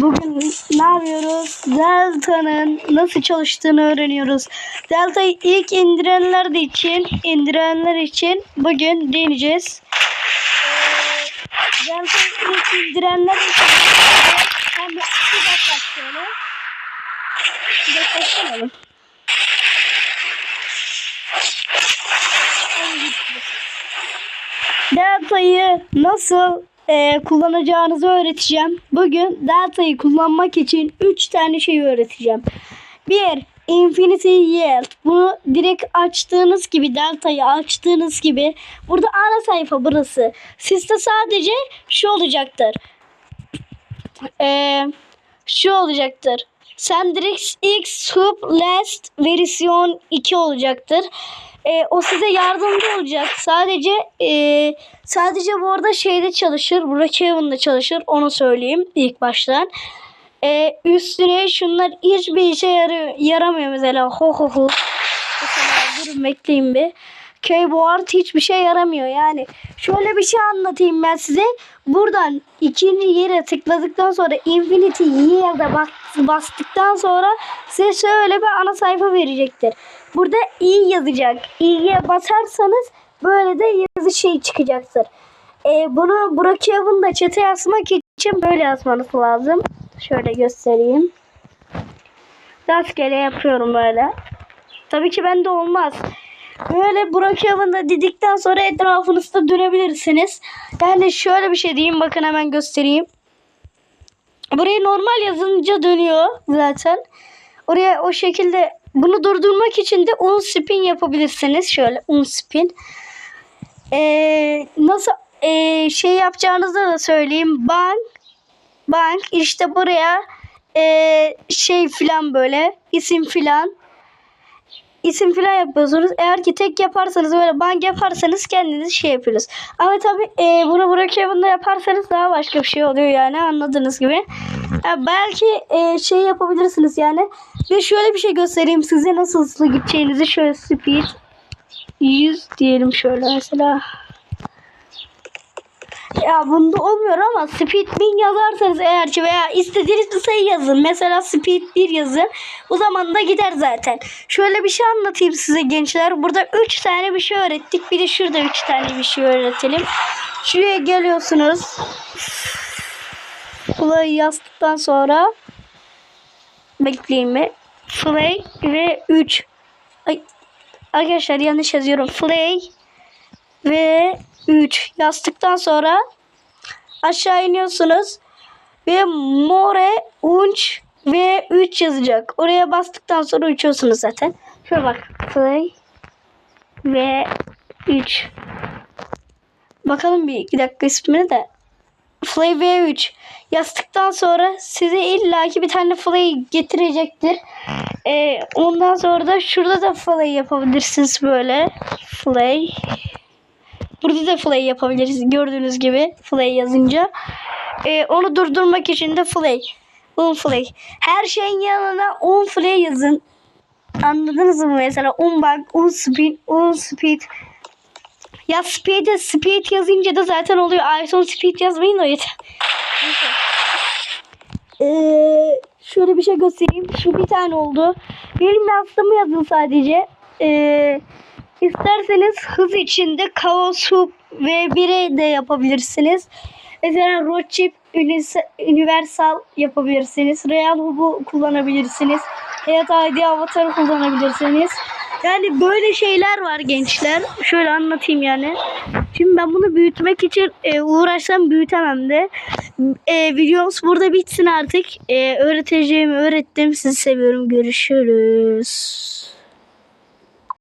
Bugün ne yapıyoruz? Delta'nın nasıl çalıştığını öğreniyoruz. Delta'yı ilk indirenler de için, indirenler için bugün deneyeceğiz. Ee, Delta'yı ilk indirenler için hem de dakika şöyle. Delta'yı nasıl e, kullanacağınızı öğreteceğim. Bugün Delta'yı kullanmak için 3 tane şey öğreteceğim. 1. Infinity Yield. Bunu direkt açtığınız gibi Delta'yı açtığınız gibi burada ana sayfa burası. Sizde sadece şu olacaktır. Ee, şu olacaktır. Sendrix X Hub Last versiyon 2 olacaktır. Ee, o size yardımcı olacak. Sadece e, sadece bu arada şeyde çalışır. Brookhaven'da çalışır. Onu söyleyeyim ilk baştan. Ee, üstüne şunlar hiçbir işe yarı, yaramıyor mesela. Ho ho ho. Durun bekleyin bir. Keyboard hiçbir şey yaramıyor. Yani şöyle bir şey anlatayım ben size. Buradan ikinci yere tıkladıktan sonra Infinity bas, bastıktan sonra size şöyle bir ana sayfa verecektir. Burada i yazacak. i'ye basarsanız böyle de yazı şey çıkacaktır. Ee, bunu Brookhaven'da çete yazmak için böyle yazmanız lazım. Şöyle göstereyim. Rastgele yapıyorum böyle. Tabii ki bende olmaz. Böyle Brookhaven'da dedikten sonra etrafınızda dönebilirsiniz. Yani şöyle bir şey diyeyim bakın hemen göstereyim. Buraya normal yazınca dönüyor zaten. Oraya o şekilde bunu durdurmak için de un spin yapabilirsiniz. Şöyle un spin. Ee, nasıl ee, şey yapacağınızı da söyleyeyim. Bank bank işte buraya ee, şey filan böyle isim filan isim filan yapıyorsunuz. Eğer ki tek yaparsanız böyle bank yaparsanız kendiniz şey yapıyorsunuz. Ama tabii e, bunu Brookhaven'da yaparsanız daha başka bir şey oluyor yani anladığınız gibi. Ya belki e, şey yapabilirsiniz yani. Ve şöyle bir şey göstereyim size nasıl hızlı gideceğinizi. Şöyle speed 100 diyelim şöyle mesela. Ya bunda olmuyor ama speed 1000 yazarsanız eğer ki veya istediğiniz bir sayı yazın. Mesela speed 1 yazın. O zaman da gider zaten. Şöyle bir şey anlatayım size gençler. Burada 3 tane bir şey öğrettik. Bir de şurada 3 tane bir şey öğretelim. Şuraya geliyorsunuz. Play yazdıktan sonra bekleyin mi? Play ve 3. Ay, arkadaşlar yanlış yazıyorum. Play ve 3 yazdıktan sonra aşağı iniyorsunuz ve more unç ve 3 yazacak. Oraya bastıktan sonra uçuyorsunuz zaten. Şöyle bak. Play ve 3. Bakalım bir iki dakika ismini de. Flay V3 yazdıktan sonra size illaki bir tane Flay getirecektir. Ee, ondan sonra da şurada da Flay yapabilirsiniz böyle. Flay. Burada da Flay yapabiliriz gördüğünüz gibi Flay yazınca. Ee, onu durdurmak için de Flay. Un Flay. Her şeyin yanına un Flay yazın. Anladınız mı mesela? Un bank, un spin, un speed. Ya speed, speed yazınca da zaten oluyor. Ay son speed yazmayın da yeter. Neyse. Ee, şöyle bir şey göstereyim. Şu bir tane oldu. Benim yazdığımı yazın sadece. Ee, isterseniz hız içinde kaos hub ve 1'e de yapabilirsiniz. Mesela Roadchip Universal yapabilirsiniz. Real Hub'u kullanabilirsiniz. Hayat ID Avatar'ı kullanabilirsiniz. Yani böyle şeyler var gençler. Şöyle anlatayım yani. Şimdi ben bunu büyütmek için e, uğraşsam büyütemem de. E, videomuz burada bitsin artık. E, öğreteceğimi öğrettim. Sizi seviyorum. Görüşürüz.